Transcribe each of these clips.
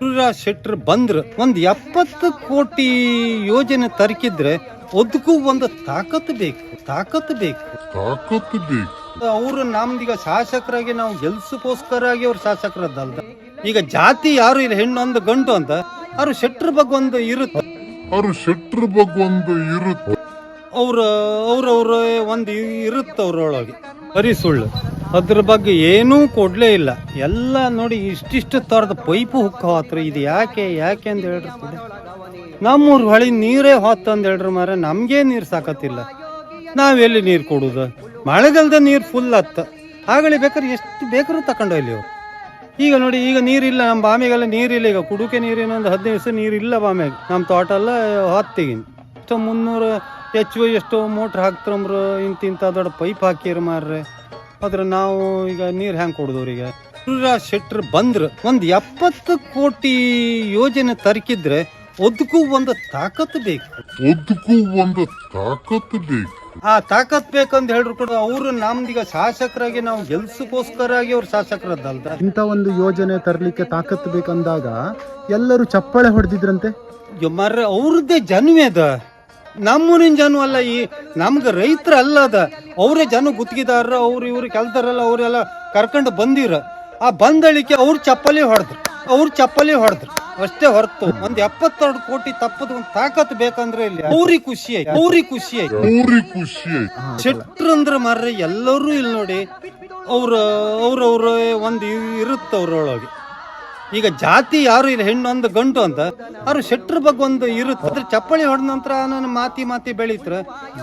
ಗುರುರಾಜ್ ಶೆಟ್ರ್ ಬಂದ್ರೆ. ಒಂದು ಎಪ್ಪತ್ತು ಕೋಟಿ ಯೋಜನೆ ತರಕಿದ್ರೆ ಅದಕ್ಕೂ ಒಂದು ತಾಕತ್ತು ಬೇಕು ತಾಕತ್ತು ಬೇಕು. ತಾಕತ್ತು ಬೇಕು. ಅವರು ನಮ್ದೀಗ ಶಾಸಕರಾಗಿ ನಾವು ಗೆಲ್ಸಕ್ಕೋಸ್ಕರಾಗಿ ಅವ್ರು ಶಾಸಕರದ್ದಲ್ದ. ಈಗ ಜಾತಿ ಯಾರು ಇಲ್ಲ ಹೆಣ್ಣು ಒಂದು ಗಂಟು ಅಂತ ಅವ್ರು ಶೆಟ್ರ್ ಬಗ್ಗೆ ಒಂದು ಇರುತ್ತೆ. ಅವ್ರು ಶೆಟ್ರ್ ಬಗ್ಗೆ ಒಂದು ಇರುತ್ತೆ. ಅವ್ರ ಅವ್ರವ್ರ ಒಂದು ಇರುತ್ತೆ ಅವ್ರೊಳಗೆ. ಬರೀ ಸುಳ್ಳು. ಅದ್ರ ಬಗ್ಗೆ ಏನೂ ಕೊಡ್ಲೇ ಇಲ್ಲ. ಎಲ್ಲ ನೋಡಿ ಇಷ್ಟಿಷ್ಟು ತರದ ಪೈಪು ಹುಕ್ಕ ಹೋತ್ರ. ಇದು ಯಾಕೆ ಯಾಕೆ ಅಂತ ಹೇಳ್ರಿ. ನಮ್ಮೂರ್ ಹೊಳಿ ನೀರೇ ಹೊತ್ತು ಅಂತ ಹೇಳ್ರಿ ಮಾರ ನಮಗೇ ನೀರು ಸಾಕತ್ತಿಲ್ಲ. ನಾವೆಲ್ಲಿ ನೀರು ಕೊಡುದು? ಮಳೆಗಾಲದ ನೀರು ಫುಲ್ ಹತ್ತ ಆಗಲಿ ಬೇಕಾದ್ರೆ ಎಷ್ಟು ಬೇಕಾದ್ರೂ ತಗೊಂಡೋಗ್ಲಿ ಅವ್ರು ಈಗ ನೋಡಿ, ಈಗ ನೀರಿಲ್ಲ ನಮ್ಮ ಬಾಮಿಗೆಲ್ಲ ನೀರಿಲ್ಲ ಈಗ ಕುಡುಕೆ ನೀರಿನ ಒಂದು ಹದಿನೈದು ದಿವಸ ನೀರಿಲ್ಲ ಬಾಮೆಗೆ ನಮ್ಮ ತೋಟ ಎಲ್ಲ ಹೊತ್ತಿಗಿನ್ ಎಷ್ಟೋ ಮುನ್ನೂರು ಎಚ್ ಎಷ್ಟೋ ಮೋಟ್ರ್ ಹಾಕ್ತಾರಂಬ್ರು. ಇಂತಿಂಥ ದೊಡ್ಡ ಪೈಪ್ ಹಾಕಿರು ಮಾರ್ರೆ. ಆದ್ರೆ ನಾವು ಈಗ ನೀರು ಹೆಂಗೆ ಕೊಡೋದವ್ರಿಗೆ ಶೆಟ್ರ್ ಬಂದ್ರ. ಒಂದು ಎಪ್ಪತ್ತು ಕೋಟಿ ಯೋಜನೆ ತರಕಿದ್ರೆ ಅದಕ್ಕೂ ಒಂದು ತಾಕತ್ತು ಬೇಕು. ಅದಕ್ಕೂ ಒಂದು ತಾಕತ್ತು ಬೇಕು. ಆ ತಾಕತ್ ಬೇಕಂತ ಹೇಳ್ರು ಕೂಡ ಅವರು ನಮ್ದೀಗ ಶಾಸಕರಾಗಿ ನಾವು ಗೆಲ್ಸಕ್ಕೋಸ್ಕರಾಗಿ ಅವ್ರು ಶಾಸಕರದ್ದಲ್ದ. ಇಂಥ ಒಂದು ಯೋಜನೆ ತರಲಿಕ್ಕೆ ತಾಕತ್ತು ಬೇಕಂದಾಗ ಎಲ್ಲರೂ ಚಪ್ಪಾಳೆ ಹೊಡೆದಿದ್ರಂತೆ? ಮರ್ರೆ ಅವ್ರದ್ದೇ ಜನ್ಮೇದ ಅದ ನಮ್ಮೂರಿನ ಜನ ಅಲ್ಲ ಈ ನಮ್ಗೆ ರೈತರ ಅಲ್ಲ ಅದ ಅವರೇ ಜನ ಗುತ್ತಿಗೆದಾರ ಅವ್ರು ಇವ್ರು ಕೆಲ್ತಾರಲ್ಲ ಅವರೆಲ್ಲ ಕರ್ಕೊಂಡು ಬಂದಿರ. ಆ ಬಂದಳಿಕೆ ಅವ್ರು ಚಪ್ಪಲಿ ಹೊಡೆದ್ರು ಅವ್ರು ಚಪ್ಪಲಿ ಹೊಡೆದ್ರು. ಅಷ್ಟೇ ಹೊರತು ಒಂದ್ ಎಪ್ಪತ್ತೆರಡು ಕೋಟಿ ತಪ್ಪದ ಒಂದ್ ತಾಕತ್ ಬೇಕಂದ್ರೆ ಇಲ್ಲಿ ಅವ್ರಿಗೆ ಖುಷಿ ಆಯ್ತು ಅವ್ರಿಗೆ ಖುಷಿ ಆಯ್ತು. ಖುಷಿ ಶೆಟ್ರ್ ಅಂದ್ರೆ ಮಾರ್ರೆ ಎಲ್ಲರೂ ಇಲ್ಲಿ ನೋಡಿ ಅವ್ರ ಅವ್ರವ್ರ ಒಂದು ಇರುತ್ತೆ ಅವ್ರೊಳಗೆ. ಈಗ ಜಾತಿ ಯಾರು ಇಲ್ಲ ಹೆಣ್ಣು ಒಂದು ಗಂಟು ಅಂತ ಅವ್ರು ಶೆಟ್ರ ಬಗ್ಗೆ ಒಂದು ಇರುತ್ತೆ. ಅದ್ರ ಚಪ್ಪಳಿ ಹೊಡೆದ ನಂತರ ನನ್ನ ಮಾತಿ ಮಾತಿ ಬೆಳೀತ್ರ.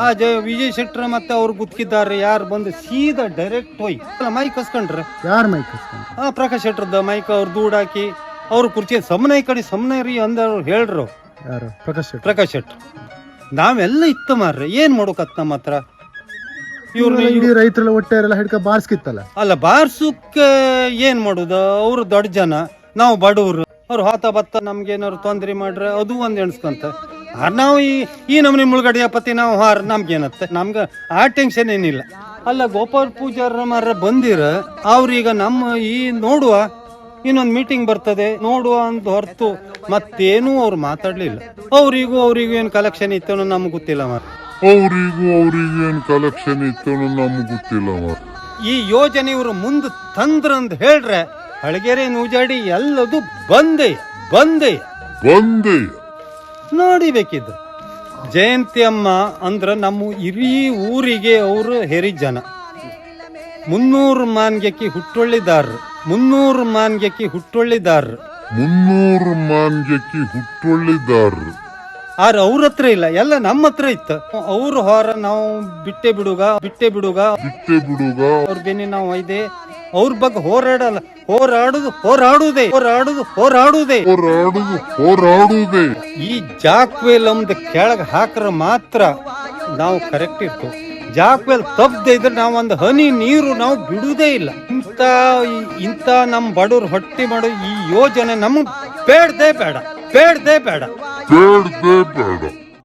ಆ ಜ ವಿಜಯ್ ಶೆಟ್ರ ಮತ್ತೆ ಅವ್ರು ಗುತ್ತಿದ್ದಾರೆ ಯಾರು ಬಂದು ಸೀದಾ ಡೈರೆಕ್ಟ್ ಹೋಯ್ ಮೈಕ್ ಕಸ್ಕೊಂಡ್ರೆ ಯಾರು ಮೈಕ್ ಹಾ ಪ್ರಕಾಶ್ ಶೆಟ್ರದ ಮೈಕ್ ಅವ್ರು ದೂಡಾಕಿ ಅವ್ರ ಕುರ್ಚಿ ಸಮನೆ ಈ ಕಡೆ ಸಮನೆ ರೀ ಅಂದವ್ರು ಹೇಳ್ರು. ಯಾರು? ಪ್ರಕಾಶ್ ಪ್ರಕಾಶ್ ಶೆಟ್ರ್ ನಾವೆಲ್ಲ ಇತ್ತು ಮಾರ್ರೆ ಏನ್ ಮಾಡೋಕತ್ ನಮ್ಮ ಹತ್ರ? ಇವ್ರು ಇಡೀ ರೈತರೆಲ್ಲ ಹಿಡ್ಕ ಬಾರ್ಸ್ಕಿತ್ತಲ್ಲ? ಅಲ್ಲ ಬಾರ್ಸುಕ್ಕೆ ಏನ್ ಮಾಡುದು? ಅವ್ರು ದೊಡ್ಡ ಜನ. ನಾವು ಬಡವರು. ಅವ್ರು ಹೋತ ಬತ್ತ ನಮ್ಗೆ ಏನಾದ್ರು ತೊಂದ್ರೆ ಮಾಡ್ರೆ ಅದು ಒಂದ್ ಎಣಿಸ್ಕೊಂತ. ನಾವು ಈ ಈ ನಮ್ನಿ ಮುಳುಗಡೆ ಪತಿ ನಾವು ಹಾರ ನಮ್ಗೇನತ್ತೆ ನಮ್ಗೆ ಆ ಟೆನ್ಷನ್ ಏನಿಲ್ಲ. ಅಲ್ಲ ಗೋಪಾಲ್ ಪೂಜಾರ ಮಾರ ಬಂದಿರ ಅವ್ರೀಗ ನಮ್ಮ ಈ ನೋಡುವ ಇನ್ನೊಂದು ಮೀಟಿಂಗ್ ಬರ್ತದೆ ನೋಡುವ ಅಂತ ಹೊರತು ಮತ್ತೇನೂ ಅವ್ರು ಮಾತಾಡ್ಲಿಲ್ಲ. ಅವ್ರಿಗೂ ಅವ್ರಿಗೂ ಏನು ಕಲೆಕ್ಷನ್ ಇತ್ತು ನಮ್ಗೆ ಗೊತ್ತಿಲ್ಲ ಮಾರ ಅವರಿಗೂ ಅವರಿಗೂ ಏನು ಕಲೆಕ್ಷನ್ ಇತ್ತು ನಮ್ಗೆ ಗೊತ್ತಿಲ್ಲ ಮಾರ ಈ ಯೋಜನೆ ಇವರು ಮುಂದೆ ಅಂತ ಹೇಳ್ರೆ ಹಳಗೆರೆ ನೂಜಾಡಿ ಎಲ್ಲದು ಬಂದೆ ಬಂದೆ ಬಂದೆ ನೋಡಿಬೇಕಿದ್ದು ಜಯಂತಿ ಅಮ್ಮ ಅಂದ್ರ ನಮ್ಮ ಇಡೀ ಊರಿಗೆ ಅವರು ಹೆರಿ ಜನ ಮುನ್ನೂರು ಮಾನ್ಗೆಕ್ಕಿ ಹುಟ್ಟೊಳ್ಳಿದಾರರು ಮುನ್ನೂರು ಮಾನ್ಗೆಕ್ಕಿ ಹುಟ್ಟೊಳ್ಳಿದಾರರು. ಮುನ್ನೂರು ಮಾನ್ಗೆಕ್ಕಿ ಹುಟ್ಟೊಳ್ಳಿದಾರರು. ಆದ್ರೆ ಅವ್ರ ಹತ್ರ ಇಲ್ಲ ಎಲ್ಲ ನಮ್ಮ ಹತ್ರ ಇತ್ತು. ಅವ್ರ ಹೊರ ನಾವು ಬಿಟ್ಟೆ ಬಿಡುಗ ಬಿಟ್ಟೆ ಬಿಡುಗ. ಬಿಟ್ಟೆ ಬಿಡುಗ. ಅವ್ರ ಬೆನ್ನಿ ನಾವು ಒಯ್ದೆ ಅವ್ರ ಬಗ್ಗೆ ಹೋರಾಡಲ್ಲ. ಹೋರಾಡುದು ಹೋರಾಡುವುದೇ ಹೋರಾಡುದು ಹೋರಾಡುವುದೇ. ಹೋರಾಡುದು ಹೋರಾಡುವುದೇ. ಈ ಜಾಕ್ವೆಲ್ ನಮ್ದು ಕೆಳಗೆ ಹಾಕ್ರ ಮಾತ್ರ ನಾವು ಕರೆಕ್ಟ್ ಇರ್ತೀವಿ. ಜಾಕ್ವೆಲ್ ತಪ್ಪದೆ ಇದ್ರೆ ನಾವು ಒಂದು ಹನಿ ನೀರು ನಾವು ಬಿಡುದೇ ಇಲ್ಲ. ಇಂಥ ಇಂಥ ನಮ್ಮ ಬಡವ್ರು ಹೊಟ್ಟೆ ಮಾಡೋ ಈ ಯೋಜನೆ ನಮಗೆ ಬೇಡದೆ ಬೇಡ ಬೇಡದೇ ಬೇಡ. ಬೇಡದೇ ಬೇಡ.